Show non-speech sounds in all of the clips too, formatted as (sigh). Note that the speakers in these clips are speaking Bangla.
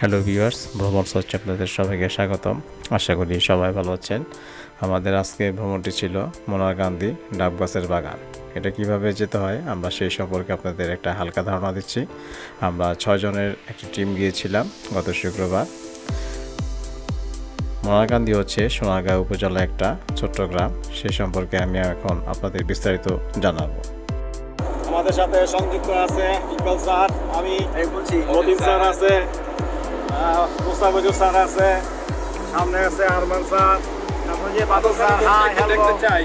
হ্যালো ভিউয়ার্স ভ্রমণ সচ্ছে আপনাদের সবাইকে স্বাগতম। আশা করি সবাই ভালো আছেন। আমাদের আজকে ভ্রমণটি ছিল মনার গান্ধী ডাব গাছের বাগান। এটা কীভাবে যেতে হয়? আমরা সেই সম্পর্কে আপনাদের একটা হালকা ধারণা দিচ্ছি। আমরা ছয়জনের একটি টিম গিয়েছিলাম গত শুক্রবার। মনারকান্দি হচ্ছে সোনারগাঁও উপজেলা একটা ছোট্ট গ্রাম। সে সম্পর্কে আমি এখন আপনাদের বিস্তারিত জানাব। আমাদের সাথে সংযুক্ত আছে ইকবাল স্যার আমি মদিন স্যার। আছে। মুস্তাফিজুর স্যার আছে সামনে আছে আরমান স্যার। তারপরে যে বাদল স্যার হাই হ্যালো দেখতে চাই।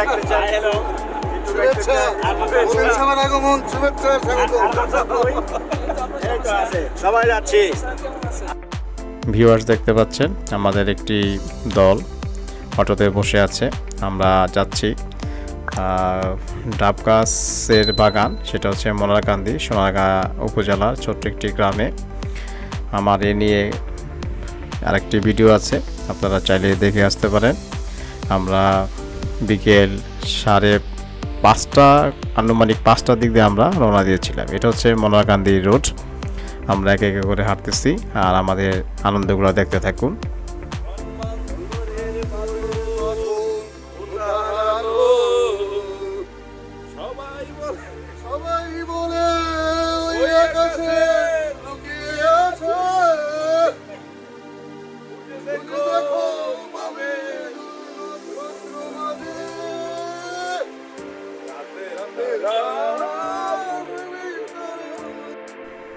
দেখতে চাই। হ্যালো শুভেচ্ছা। শুভেচ্ছার আগমন শুভেচ্ছা স্বাগত। সবাই যাচ্ছি। ভিউয়ার্স দেখতে পাচ্ছেন আমাদের একটি দল অটোতে বসে আছে। আমরা যাচ্ছি আহ, ডাব গাছের বাগান সেটা হচ্ছে মোনারকান্দি সোনারগাঁ উপজেলার ছোট্ট একটি গ্রামে। আমার এ নিয়ে আরেকটি ভিডিও আছে, আপনারা চাইলে দেখে আসতে পারেন। আমরা বিকেল সাড়ে পাঁচটা, আনুমানিক পাঁচটার দিক দিয়ে আমরা রওনা দিয়েছিলাম। এটা হচ্ছে মোনারকান্দি রোড। আমরা একে একে করে হাঁটতেছি, আর আমাদের আনন্দগুলো দেখতে থাকুন।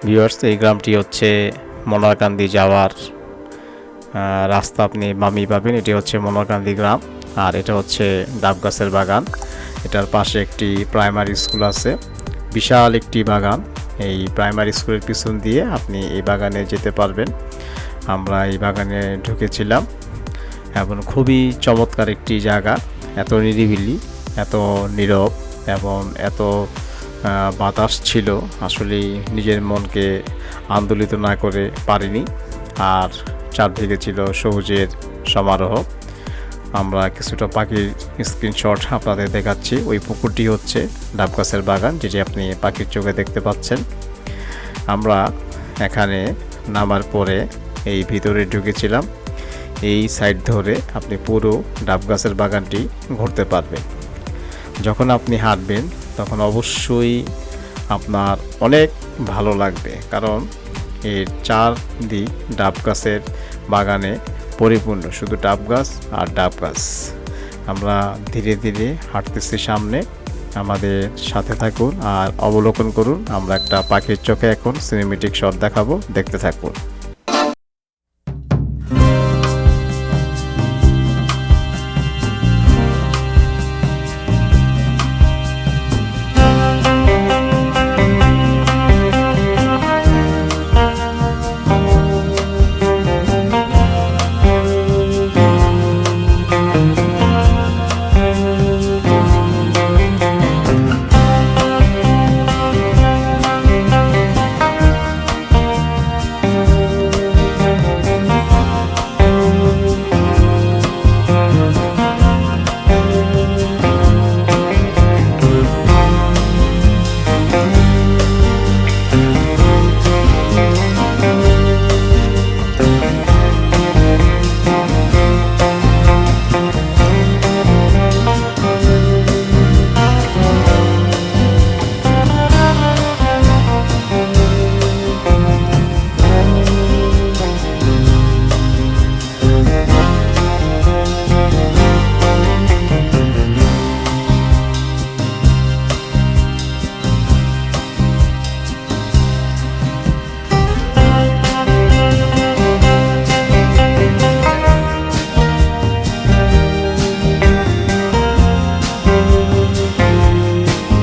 ভিউয়ার্স এই গ্রামটি হচ্ছে মনোরকান্দি যাওয়ার রাস্তা আপনি মামি পাবেন। এটি হচ্ছে মনোরকান্দি গ্রাম, আর এটা হচ্ছে ডাব গাছের বাগান। এটার পাশে একটি প্রাইমারি স্কুল আছে, বিশাল একটি বাগান। এই প্রাইমারি স্কুলের পিছন দিয়ে আপনি এই বাগানে যেতে পারবেন। আমরা এই বাগানে ঢুকেছিলাম। এবং খুবই চমৎকার একটি জায়গা, এত নিরিবিলি, এত নীরব এবং এত বাতাস ছিল আসলে নিজের মনকে আন্দোলিত না করে পারিনি। আর চারদিকে ছিল সবুজের সমারোহ। আমরা কিছুটা পাখির স্ক্রিনশট আপনাদের দেখাচ্ছি। ওই পুকুরটি হচ্ছে ডাব গাছের বাগান, যেটি আপনি পাখির চোখে দেখতে পাচ্ছেন। আমরা এখানে নামার পরে এই ভিতরে ঢুকেছিলাম। এই সাইড ধরে আপনি পুরো ডাব গাছের বাগানটি ঘুরতে পারবেন। যখন আপনি হাঁটবেন তখন অবশ্যই আপনার অনেক ভালো লাগবে। কারণ এর চার দিক ডাব গাছের বাগানে পরিপূর্ণ, শুধু ডাব গাছ আর ডাব গাছ। আমরা ধীরে ধীরে হাঁটতেছি সামনে। আমাদের সাথে থাকুন আর অবলোকন করুন। আমরা একটা পাখির চোখে এখন সিনেমেটিক শট দেখাবো। দেখতে থাকুন।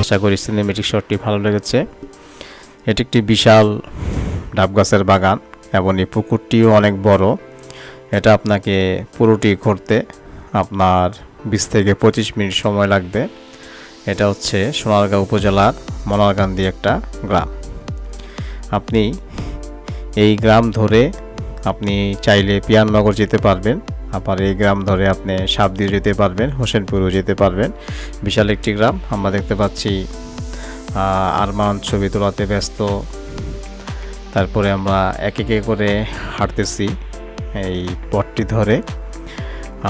আশা করি সিনেমেটিক শটটি ভালো লেগেছে। এটি একটি বিশাল ডাব গাছের বাগান এবং এই পুকুরটিও অনেক বড়। এটা আপনাকে পুরোটি ঘুরতে আপনার বিশ থেকে পঁচিশ মিনিট সময় লাগবে। এটা হচ্ছে সোনারগাঁও উপজেলার মনারকান্দি একটা গ্রাম। আপনি এই গ্রাম ধরে আপনি চাইলে পিয়াননগর যেতে পারবেন। আবার এই গ্রাম ধরে আপনি সাবদি যেতে পারবেন, হোসেনপুরও যেতে পারবেন। বিশাল একটি গ্রাম, আমরা দেখতে পাচ্ছি আরমান ছবি তোলাতে ব্যস্ত। তারপরে আমরা এক একে করে হাঁটতেছি এই পথটি ধরে।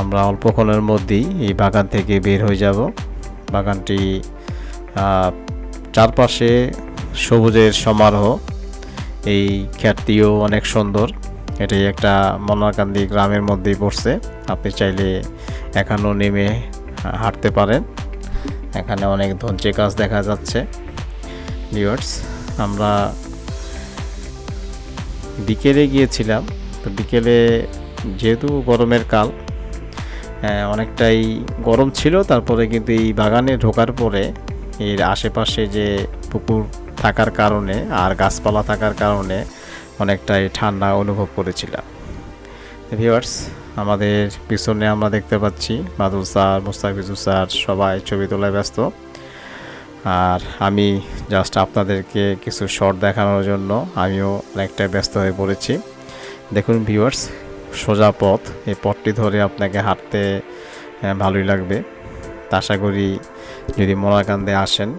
আমরা অল্পক্ষণের মধ্যেই এই বাগান থেকে বের হয়ে যাব। বাগানটি চারপাশে সবুজের সমারোহ। এই খ্যাতিও অনেক সুন্দর। এটি একটা মনাকান্দি গ্রামের মধ্যেই পড়ছে। আপনি চাইলে এখানেও নেমে হাঁটতে পারেন। এখানে অনেক ধঞ্চে গাছ দেখা যাচ্ছে। ভিউয়ার্স আমরা বিকেলে গিয়েছিলাম। তো বিকেলে যেহেতু গরমের কাল হ্যাঁ, অনেকটাই গরম ছিল। তারপরে কিন্তু এই বাগানে ঢোকার পরে এর আশেপাশে যে পুকুর থাকার কারণে আর গাছপালা থাকার কারণে অনেকটাই ঠান্ডা অনুভব করেছিলাম। ভিউয়ার্স, আমাদের পিছনে আমরা দেখতে পাচ্ছি বাদুল স্যার, মুস্তাফিজুর স্যার, সবাই ছবি তোলায় ব্যস্ত। আর আমি জাস্ট আপনাদেরকে কিছু শর্ট দেখানোর জন্য আমিও অনেকটা ব্যস্ত হয়ে পড়েছি। দেখুন ভিউয়ার্স, সোজা পথ, এই পথটি ধরে আপনাকে হাঁটতে ভালোই লাগবে। আশা করি যদি মোলাকান্দে আসেন,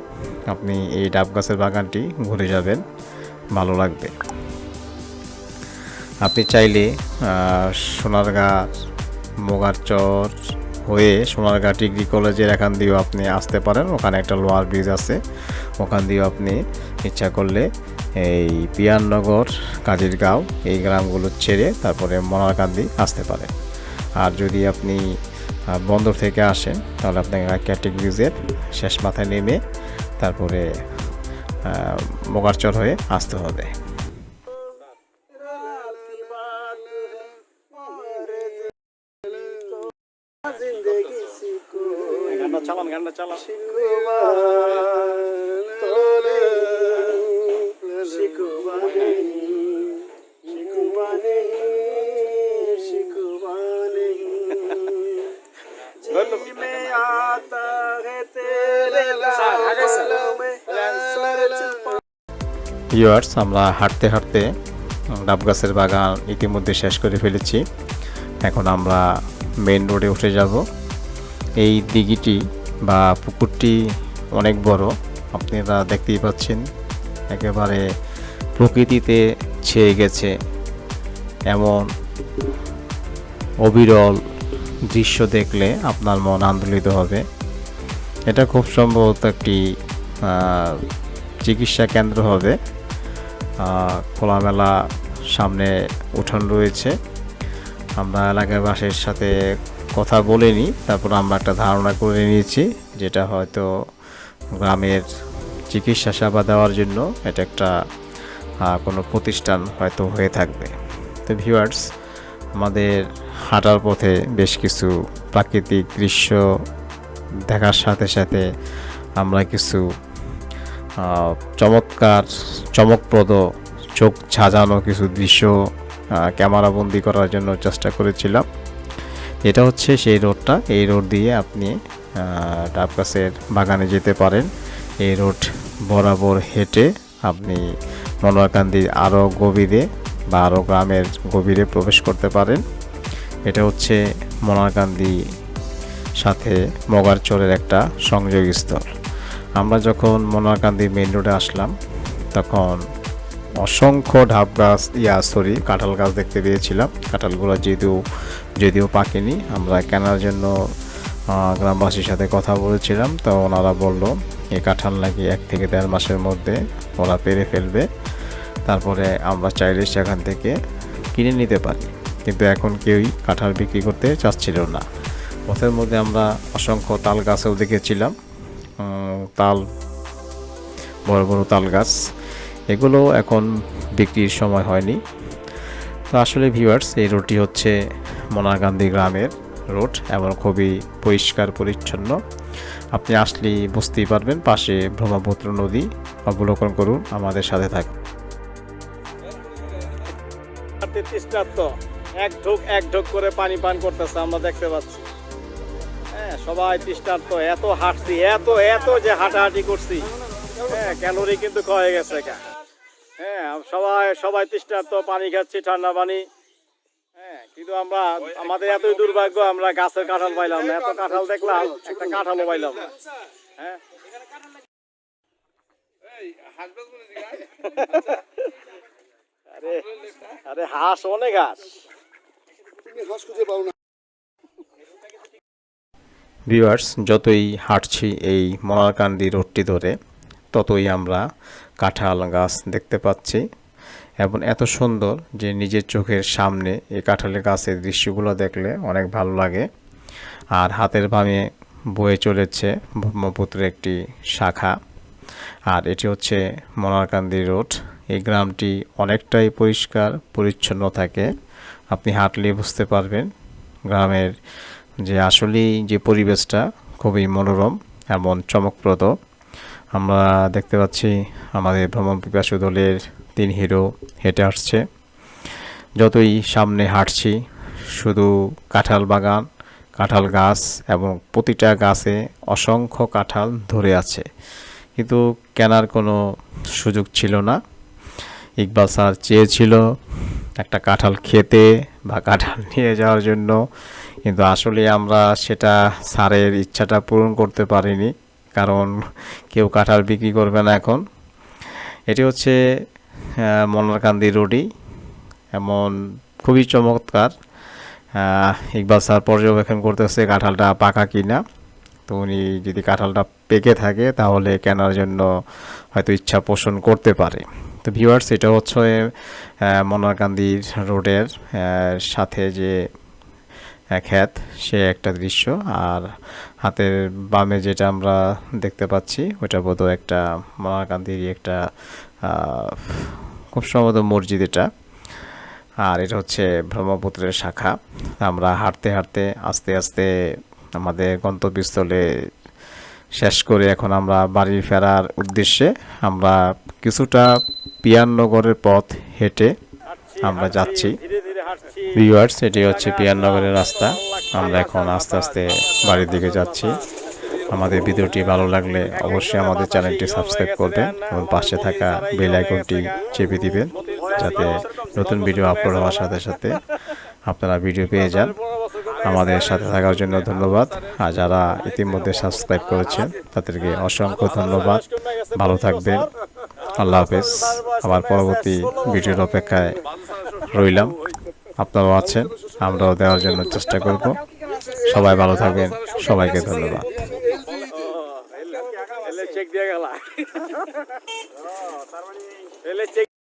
আপনি এই ডাব গাছের বাগানটি ঘুরে যাবেন, ভালো লাগবে। আপনি চাইলে সোনারগাঁ মোগারচর হয়ে সোনারগাঁ ডিগ্রি কলেজের এখান দিয়েও আপনি আসতে পারেন। ওখানে একটা লোয়ার ব্রিজ আছে। ওখান দিয়েও আপনি ইচ্ছা করলে এই পিয়াননগর, কাজিরগাঁও এই গ্রামগুলো ছেড়ে তারপরে মনারকান্দি আসতে পারেন। আর যদি আপনি বন্দর থেকে আসেন, তাহলে আপনাকে ক্যাটিক ব্রিজের শেষ মাথায় নেমে তারপরে মোগারচর হয়ে আসতে হবে। গানটা গানটা ভিউয়ার্স আমরা হাঁটতে হাঁটতে ডাব গাছের বাগান ইতিমধ্যে শেষ করে ফেলেছি। এখন আমরা মেন রোডে উঠে যাব। এই দিঘিটি বা পুকুরটি অনেক বড়, আপনারা দেখতেই পাচ্ছেন। একেবারে প্রকৃতিতে ছেয়ে গেছে এমন অবিরল দৃশ্য দেখলে আপনার মন আন্দোলিত হবে। এটা খুব সম্ভবত একটি চিকিৎসা কেন্দ্র হবে। খোলামেলা সামনে উঠান রয়েছে। আমরা এলাকাবাসীর সাথে কথা বলে নিই। তারপর আমরা একটা ধারণা করে নিয়েছি, যেটা হয়তো গ্রামের চিকিৎসা সেবা দেওয়ার জন্য এটা একটা কোনো প্রতিষ্ঠান হয়তো হয়ে থাকবে। তো ভিউয়ার্স আমাদের হাঁটার পথে বেশ কিছু প্রাকৃতিক দৃশ্য দেখার সাথে সাথে আমরা কিছু চমৎকার, চমকপ্রদ, চোখ ঝাঁঝানো কিছু দৃশ্য ক্যামেরাবন্দি করার জন্য চেষ্টা করেছিলাম। এটা হচ্ছে সেই রোডটা। এই রোড দিয়ে আপনি ডাব গাছের বাগানে যেতে পারেন। এই রোড বরাবর হেঁটে আপনি মনোয়াকান্দির আরও গভীরে বা আরও গ্রামের গভীরে প্রবেশ করতে পারেন। এটা হচ্ছে মনোয়াকান্দি সাথে মগারচরের একটা সংযোগস্থল। আমরা যখন মনোয়ারকান্দি মেইন রোডে আসলাম, তখন অসংখ্য ঢাব গাছ, ইয়া সরি কাঁঠাল গাছ দেখতে পেয়েছিলাম। কাঁঠালগুলো যদিও যদিও পাকেনি, আমরা কেনার জন্য গ্রামবাসীর সাথে কথা বলেছিলাম, তো ওনারা বলল এই কাঁঠাল নাকি এক থেকে দেড় মাসের মধ্যে ওরা পেরে ফেলবে। তারপরে আমরা চাইলে সেখান থেকে কিনে নিতে পারি। কিন্তু এখন কেউই কাঁঠাল বিক্রি করতে চাচ্ছিল না। পথের মধ্যে আমরা অসংখ্য তাল গাছও দেখেছিলাম। তাল, বড় বড় তাল গাছ। এগুলো এখন বিক্রির সময় হয়নি। তো আসলে ভিউয়ার্স এই রোডটি হচ্ছে মনাগান্ধী গ্রামের রোড এবং খুবই পরিষ্কার, পরিচ্ছন্ন। আপনি আসলেই বুঝতেই পারবেন, পাশে ব্রহ্মপুত্র নদী। অবলোকন করুন, আমাদের সাথে থাকুন। এক ঢোক এক ঢোক করে পানি পান করতেছে, আমরা দেখতে পাচ্ছি। হ্যাঁ সবাই তৃষ্ণার্ত, এত হাঁটছি, এত এত যে হাঁটাহাঁটি করছি। হ্যাঁ ক্যালোরি কিন্তু হয়ে গেছে। হ্যাঁ সবাই সবাই তৃষ্ণার্ত পানি খাচ্ছি ঠান্ডা পানি। হ্যাঁ কিন্তু আমরা আমাদের এতই দুর্ভাগ্য আমরা গাছের কাঁঠাল পাইলাম না। এত কাঁঠাল দেখলাম একটা কাঁঠালও পাইলাম না। হ্যাঁ। আরে হাঁস অনেক হাঁস। তুমি হাঁস খুঁজে পাও না। ভিউয়ার্স যতই হাঁটছি এই মনারকান্দি রোডটি ধরে ততই আমরা কাঁঠাল গাছ দেখতে পাচ্ছি এবং এত সুন্দর যে নিজের চোখের সামনে এই কাঁঠালের গাছের দৃশ্যগুলো দেখলে অনেক ভালো লাগে। আর হাতের বামে বয়ে চলেছে ব্রহ্মপুত্রের একটি শাখা। আর এটি হচ্ছে মনারকান্দি রোড। এই গ্রামটি অনেকটাই পরিষ্কার, পরিচ্ছন্ন থাকে। আপনি হাঁটলে বুঝতে পারবেন গ্রামের যে আসলেই যে পরিবেশটা খুবই মনোরম এমন চমকপ্রদ। আমরা দেখতে পাচ্ছি আমাদের ভ্রমণ পিপাসু দলের তিন হিরো হেঁটে আসছে। যতই সামনে হাঁটছি, শুধু কাঁঠাল বাগান, কাঁঠাল গাছ এবং প্রতিটা গাছে অসংখ্য কাঁঠাল ধরে আছে। কিন্তু কেনার কোনো সুযোগ ছিল না। ইকবাল স্যার চেয়েছিল একটা কাঁঠাল খেতে বা কাঁঠাল নিয়ে যাওয়ার জন্য, কিন্তু আসলে আমরা সেটা স্যারের ইচ্ছাটা পূরণ করতে পারিনি। কারণ কেউ কাঁঠাল বিক্রি করবে না এখন। এটি হচ্ছে মনারকান্দি রোডই এমন খুবই চমৎকার। ইকবাল স্যার পর্যবেক্ষণ করতেছে কাঁঠালটা পাকা কিনা। তো উনি যদি কাঁঠালটা পেকে থাকে, তাহলে কেনার জন্য হয়তো ইচ্ছা পোষণ করতে পারে। তো ভিউয়ার্স এটা হচ্ছে মনারকান্দির রোডের সাথে যে ক্ষেত সে একটা দৃশ্য আর হাতের বামে যেটা আমরা দেখতে পাচ্ছি ওটা বোধহয় একটা মনারকান্দির একটা আহ, খুব সম্ভবত মসজিদ এটা আর এটা হচ্ছে ব্রহ্মপুত্রের শাখা আমরা হাঁটতে হাঁটতে আস্তে আস্তে আমাদের গন্তব্যস্থলে শেষ করে এখন আমরা বাড়ি ফেরার উদ্দেশ্যে আমরা কিছুটা পিয়াননগরের পথ হেঁটে আমরা হাঁটছি, যাচ্ছি। ভিউয়ার্স এটি হচ্ছে পিয়াননগরের রাস্তা। আমরা এখন আস্তে আস্তে বাড়ির দিকে যাচ্ছি। আমাদের ভিডিওটি ভালো লাগলে অবশ্যই আমাদের চ্যানেলটি সাবস্ক্রাইব করবেন এবং পাশে থাকা বেল আইকনটি চেপে দিবেন, যাতে নতুন ভিডিও আপলোড হওয়ার সাথে সাথে আপনারা ভিডিও পেয়ে যান। আমাদের সাথে থাকার জন্য ধন্যবাদ। আর যারা ইতিমধ্যে সাবস্ক্রাইব করেছেন, তাদেরকে অসংখ্য ধন্যবাদ। ভালো থাকবেন। আল্লাহ হাফেজ। আবার পরবর্তী ভিডিওর অপেক্ষায় রইলাম। আপনারাও আছেন আমরাও দেওয়ার জন্য চেষ্টা করব। সবাই ভালো থাকবেন সবাইকে ধন্যবাদ। (laughs) (laughs)